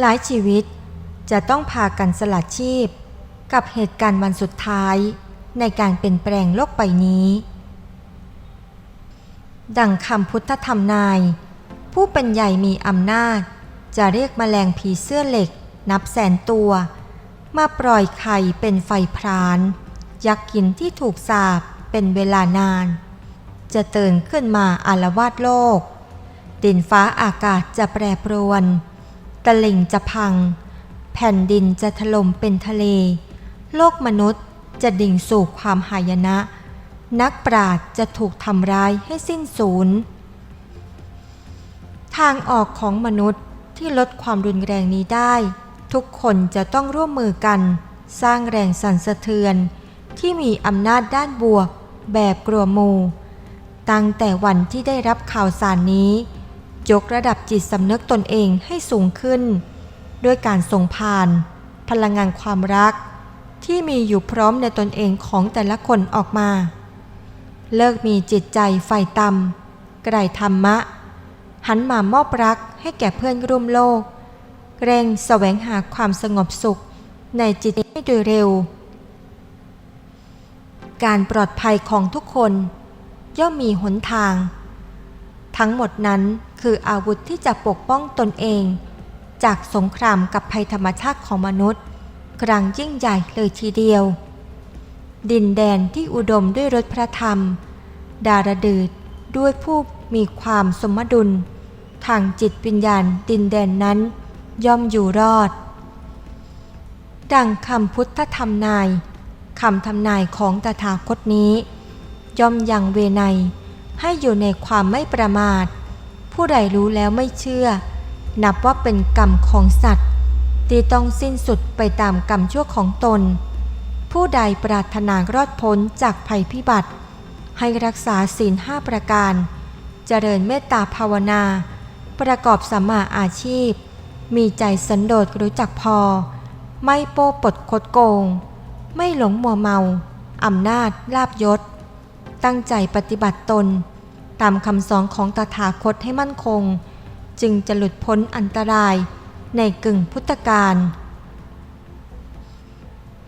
หลายชีวิตจะต้องพากันสละชีพ กับเหตุการณ์วันสุดท้ายในการเปลี่ยนแปลงโลกใบนี้ ดังคำพุทธธรรมนาย ผู้เป็นใหญ่มีอำนาจ จะเรียกแมลงผีเสื้อเหล็ก นับแสนตัว มาปล่อยไข่เป็นไฟพราน ยักษ์กินที่ถูกสาบเป็นเวลานาน จะเตือนขึ้นมาอารวาดโลก ดินฟ้าอากาศจะแปรปรวน ตะลิ่งจะพัง แผ่นดินจะถล่มเป็นทะเล โลกมนุษย์จะดิ่งสู่ความหายนะ นักปราชญ์จะถูกทำร้ายให้สิ้นสูญทางออกของมนุษย์ที่ลดความรุนแรงนี้ได้ ทุกคนจะต้องร่วมมือกัน สร้างแรงสั่นสะเทือน ที่มีอำนาจด้านบวก แบบกลัวมู ตั้งแต่วันที่ได้รับข่าวสารนี้ ยกระดับจิตสำนึกตนเองให้สูงขึ้น ด้วยการส่งผ่าน พลังงานความรัก ที่มีอยู่พร้อมในตนเองของแต่ละคนออกมา เลิกมีจิตใจไฟต่ำไกรธรรมะ หันมามอบรักให้แก่เพื่อนร่วมโลก เร่งแสวงหาความสงบสุขในจิตให้โดยเร็ว การปลอดภัยของทุกคนย่อมมีหนทาง ทั้งหมดนั้น คืออาวุธที่จะปกป้องตนเอง จากสงครามกับภัยธรรมชาติของมนุษย์ ครั้งยิ่งใหญ่เลยทีเดียว ดินแดนที่อุดมด้วยรถพระธรรม ดารดืดด้วยผู้มีความสมดุล ทางจิตวิญญาณดินแดนนั้น ย่อมอยู่รอด ดังคำพุทธธรรมนายคำทำนายของตถาคตนี้ ย่อมยังเวไนให้อยู่ในความไม่ประมาท ผู้ใดรู้แล้วไม่เชื่อ นับว่าเป็นกรรมของสัตว์ที่ต้องสิ้นสุดไปตามกรรมชั่วของตน ผู้ใดปรารถนารอดพ้นจากภัยพิบัติ ให้รักษาศีลห้าประการ เจริญเมตตาภาวนา ประกอบสัมมาอาชีพ มีใจสันโดษรู้จักพอ ไม่โป้ปดคดโกง ไม่หลงมัวเมาอำนาจลาบยศ ตั้งใจปฏิบัติตน ตามคำสอนของตถาคตให้มั่นคง จึงจะหลุดพ้นอันตรายในกึ่งพุทธกาล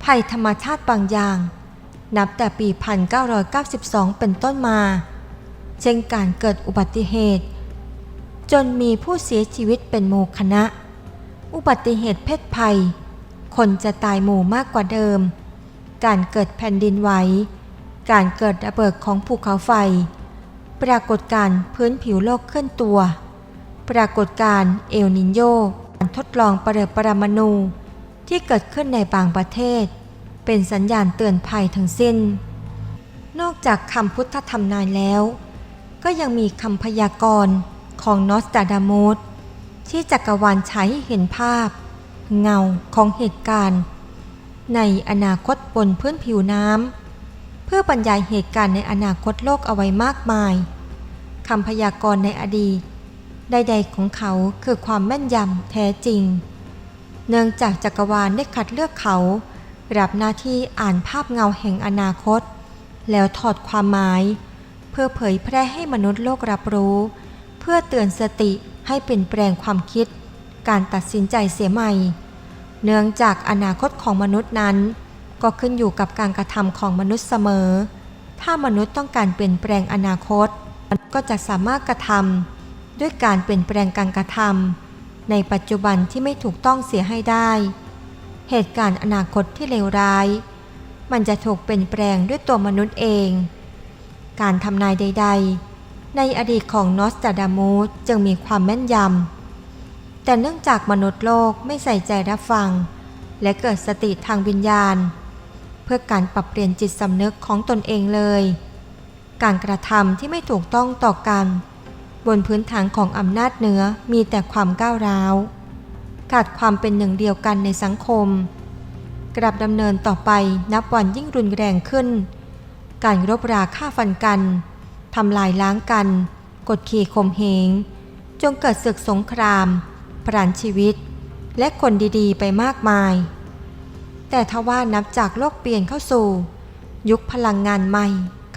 ภัยธรรมชาติบางอย่าง นับแต่ปี 1992 เป็นต้นมา เช่นการเกิดอุบัติเหตุ จนมีผู้เสียชีวิตเป็นหมู่คณะ อุบัติเหตุเพศภัย คนจะตายหมู่มากกว่าเดิม การเกิดแผ่นดินไหว การเกิดระเบิดของภูเขาไฟ ปรากฏการ์พื้นผิวโลกเคลื่อนตัว ปรากฏการ์เอลนินโยการทดลองประเดิปรมาณูที่เกิดขึ้นในบางประเทศ เป็นสัญญาณเตือนภัยทั้งสิ้น นอกจากคำพุทธธรรมนายแล้ว ก็ยังมีคำพยากรณ์ของนอสตาดามูสที่จักรวาลใช้เห็นภาพ เงาของเหตุการณ์ ในอนาคตบนพื้นผิวน้ำ เพื่อบรรยายเหตุการณ์ในอนาคตโลกเอาไว้มากมายคำพยากรณ์ในอดีต ใดๆของเขาคือความแม่นยำแท้จริง เนื่องจากจักรวาลได้คัดเลือกเขารับหน้าที่อ่านภาพเงาแห่งอนาคต แล้วถอดความหมาย เพื่อเผยแพร่ให้มนุษย์โลกรับรู้ เพื่อเตือนสติให้เปลี่ยนแปลงความคิด การตัดสินใจเสียใหม่ เนื่องจากอนาคตของมนุษย์นั้น ก็ขึ้นอยู่กับการกระทำของมนุษย์เสมอ ถ้ามนุษย์ต้องการเปลี่ยนแปลงอนาคต ก็จะสามารถกระทำด้วยการเปลี่ยนแปลงการกระทำในปัจจุบันที่ไม่ถูกต้องเสียให้ได้ เหตุการณ์อนาคตที่เลวร้าย มันจะถูกเปลี่ยนแปลงด้วยตัวมนุษย์เอง การทำนายใด ๆ ในอดีตของนอสตาดามูสจึงมีความแม่นยำ แต่เนื่องจากมนุษย์โลกไม่ใส่ใจรับฟัง และเกิดสติทางวิญญาณ พื่อการปรับเปลี่ยนจิตสำนึกของตนเองเลย การกระทำที่ไม่ถูกต้องต่อกัน บนพื้นฐานของอำนาจเหนือมีแต่ความก้าวร้าว ขาดความเป็นหนึ่งเดียวกันในสังคม กลับดำเนินต่อไปนับวันยิ่งรุนแรงขึ้น การรบราฆ่าฟันกันทำลายล้างกัน กดขี่ข่มเหงจงเกิดศึกสงครามพรานชีวิต และคนดีๆ ไปมากมาย แต่ทว่านับจากโลกเปลี่ยนเข้าสู่ ยุคพลังงานใหม่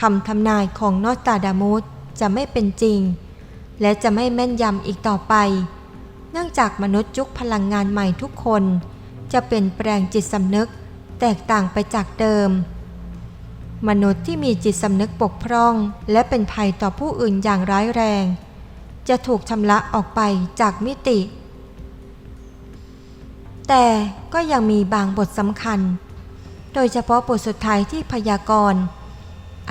คำทำนายของนอตาดามุสจะไม่เป็นจริง และจะไม่แม่นยำอีกต่อไป เนื่องจากมนุษย์ยุคพลังงานใหม่ทุกคน จะเป็นแปลงจิตสำนึกแตกต่างไปจากเดิม มนุษย์ที่มีจิตสำนึกปกพร่องและเป็นภัยต่อผู้อื่นอย่างร้ายแรง จะถูกชำระออกไปจากมิติ แต่ก็ยังมีบางบทสำคัญ โดยเฉพาะบทสุดท้ายที่พยากรณ์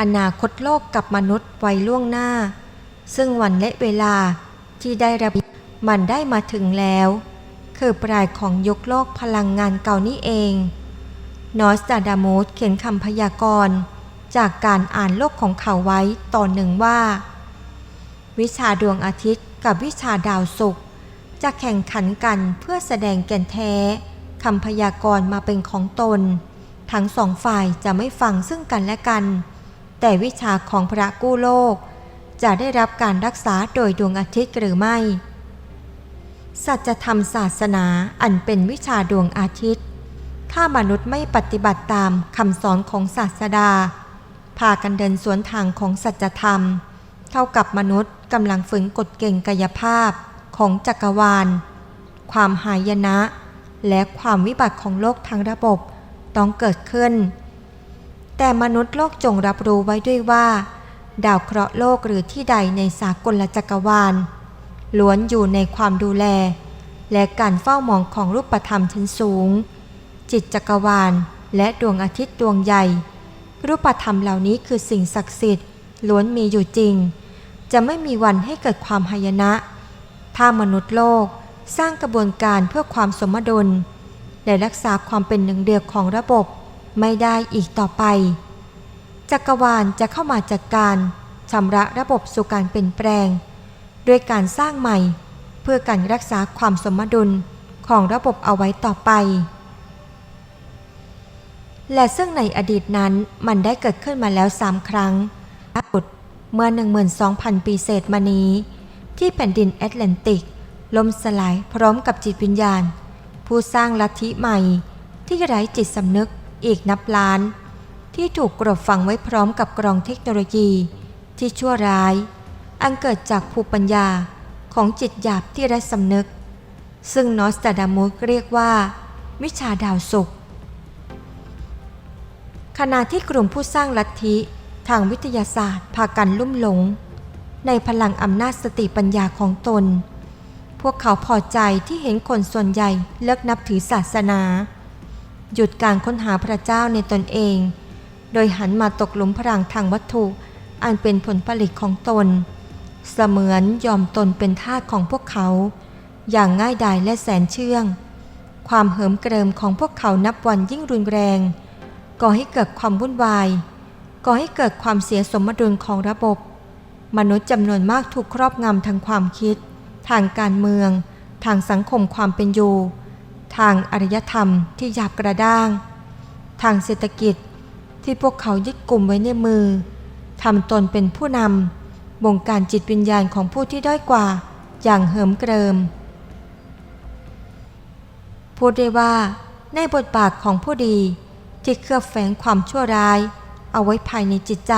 อนาคตโลกกับมนุษย์ไว้ล่วงหน้า ซึ่งวันและเวลาที่ได้ระบุมันได้มาถึงแล้ว คือปลายของยุคโลกพลังงานเก่านี่เอง นอสตาดามูสเขียนคำพยากรณ์จากการอ่านโลกของเขาไว้ตอนหนึ่งว่า วิชาดวงอาทิตย์กับวิชาดาวศุกร์ จะแข่งขันกันเพื่อแสดงแก่นแท้คำพยากรณ์มาเป็นของตน ทั้งสองฝ่ายจะไม่ฟังซึ่งกันและกัน แต่วิชาของพระกู้โลก จะได้รับการรักษาโดยดวงอาทิตย์หรือไม่ สัจธรรมศาสนาอันเป็นวิชาดวงอาทิตย์ ถ้ามนุษย์ไม่ปฏิบัติตามคำสอนของศาสดา พากันเดินสวนทางของสัจธรรม เท่ากับมนุษย์กำลังฝืนกฎเก่งกายภาพ ของจักรวาล ความหายนะ และความวิบัติของโลกทางระบบต้องเกิดขึ้น แต่มนุษย์โลกจงรับรู้ไว้ด้วยว่า ดาวเคราะห์โลกหรือที่ใดในสากลจักรวาล ล้วนอยู่ในความดูแล และการเฝ้ามองของรูปธรรมชั้นสูง จิตจักรวาลและดวงอาทิตย์ดวงใหญ่ รูปธรรมเหล่านี้คือสิ่งศักดิ์สิทธิ์ล้วนมีอยู่จริง จะไม่มีวันให้เกิดความหายนะ ถ้ามนุษย์โลกสร้างกระบวนการเพื่อความสมดุล และรักษาความเป็นหนึ่งเดียวของระบบไม่ได้อีกต่อไป จักรวาลจะเข้ามาจัดการชำระระบบสู่การเปลี่ยนแปลง ด้วยการสร้างใหม่ เพื่อการรักษาความสมดุลของระบบเอาไว้ต่อไป และซึ่งในอดีตนั้นมันได้เกิดขึ้นมาแล้วสามครั้งล่าสุดเมื่อ 12,000 ปีเศษมานี้ ที่แผ่นดินแอตแลนติกล่มสลายพร้อมกับจิตวิญญาณ ผู้สร้างลัทธิใหม่ ที่ไร้จิตสำนึกอีกนับล้าน ที่ถูกกรบฝังไว้พร้อมกับกรองเทคโนโลยี ที่ชั่วร้าย อันเกิดจากภูมิปัญญาของจิตหยาบที่ไร้สำนึก ซึ่งนอสตาดามุสเรียกว่า วิชาดาวศุกขณะที่กลุ่มผู้สร้างลัทธิทางวิทยาศาสตร์พากันลุ่มหลง ในพลังอำนาจสติปัญญาของตน พวกเขาพอใจที่เห็นคนส่วนใหญ่เลิกนับถือศาสนา หยุดการค้นหาพระเจ้าในตนเอง โดยหันมาตกหลุมพรางทางวัตถุ อันเป็นผลผลิตของตน เสมือนยอมตนเป็นทาสของพวกเขา อย่างง่ายดายและแสนเชื่อง ความเหิมเกริมของพวกเขานับวันยิ่งรุนแรง ก่อให้เกิดความวุ่นวาย ก่อให้เกิดความเสียสมดุลของระบบ มนุษย์จำนวนมากถูกครอบงำทางความคิด ทางการเมือง ทางสังคมความเป็นอยู่ ทางอารยธรรมที่หยาบกระด้าง ทางเศรษฐกิจที่พวกเขายึดกลุ่มไว้ในมือทำตนเป็นผู้นำบงการจิตวิญญาณของผู้ที่ด้อยกว่าอย่างเหิมเกริม พูดได้ว่าในบทบาทของผู้ดีที่เคลือบแฝงความชั่วร้าย เอาไว้ภายในจิตใจ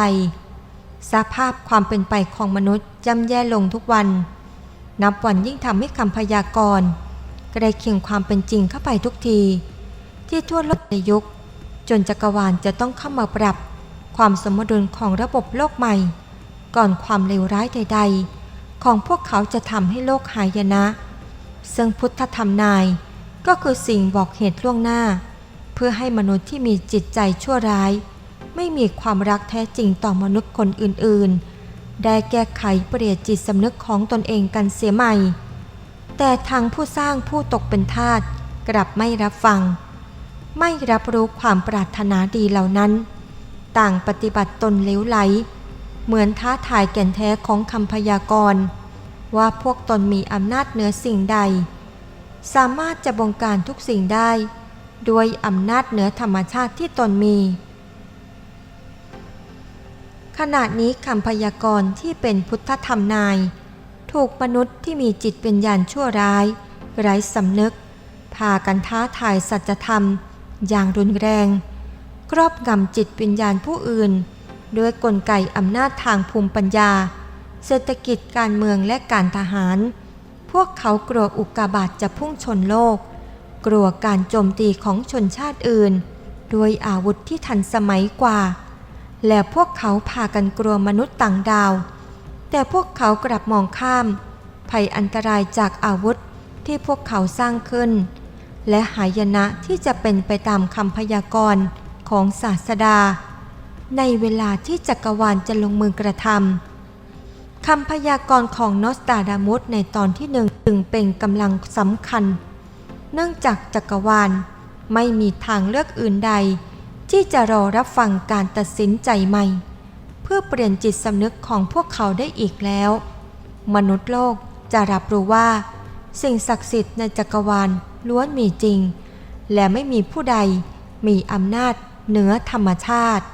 สภาพความเป็นไปของมนุษย์ย่ำแย่ลงทุกวัน นับวันยิ่งทำให้คำพยากรณ์ใกล้เคียงความเป็นจริงเข้าไปทุกที ที่ทั่วโลกในยุค จนจักรวาลจะต้องเข้ามาปรับ ความสมดุลของระบบโลกใหม่ ก่อนความเลวร้ายใด ๆ ของพวกเขาจะทำให้โลกหายนะ ซึ่งพุทธธรรมนายก็คือสิ่งบอกเหตุล่วงหน้า เพื่อให้มนุษย์ที่มีจิตใจชั่วร้าย ไม่มีความรักแท้จริงต่อมนุษย์คนอื่นๆ ได้แก้ไขเปลี่ยนจิตสำนึกของตนเองกันเสียใหม่ แต่ทางผู้สร้างผู้ตกเป็นทาสกลับไม่รับฟัง ไม่รับรู้ความปรารถนาดีเหล่านั้น ต่างปฏิบัติตนเลวไหล เหมือนท้าทายแก่นแท้ของคำพยากรณ์ว่าพวกตนมีอำนาจเหนือสิ่งใด สามารถจะบงการทุกสิ่งได้ ด้วยอำนาจเหนือธรรมชาติที่ตนมี ขณะนี้คำพยากรณ์ที่เป็นพุทธธรรมนาย ถูกมนุษย์ที่มีจิตเป็นญาณชั่วร้าย ไร้สำนึก พากันท้าทายสัจธรรม อย่างรุนแรง ครอบงำจิตวิญญาณผู้อื่น ด้วยกลไกอำนาจทางภูมิปัญญา เศรษฐกิจการเมืองและการทหาร พวกเขากลัวอุกกาบาตจะพุ่งชนโลก กลัวการโจมตีของชนชาติอื่น ด้วยอาวุธที่ทันสมัยกว่า และพวกเขาพากันกลัวมนุษย์ต่างดาว แต่พวกเขากลับมองข้าม ภัยอันตรายจากอาวุธที่พวกเขาสร้างขึ้น และหายนะที่จะเป็นไปตามคำพยากรณ์ของศาสดา ในเวลาที่จักรวาลจะลงมือกระทำคำพยากรณ์ของนอสตาดามุสในตอนที่หนึ่งจึงเป็นกำลังสำคัญ เนื่องจากจักรวาลไม่มีทางเลือกอื่นใด ที่จะรอรับฟังการตัดสินใจใหม่ เพื่อเปลี่ยนจิตสำนึกของพวกเขาได้อีกแล้ว มนุษย์โลกจะรับรู้ว่า สิ่งศักดิ์สิทธิ์ในจักรวาลล้วนมีจริง และไม่มีผู้ใดมีอำนาจเหนือธรรมชาติ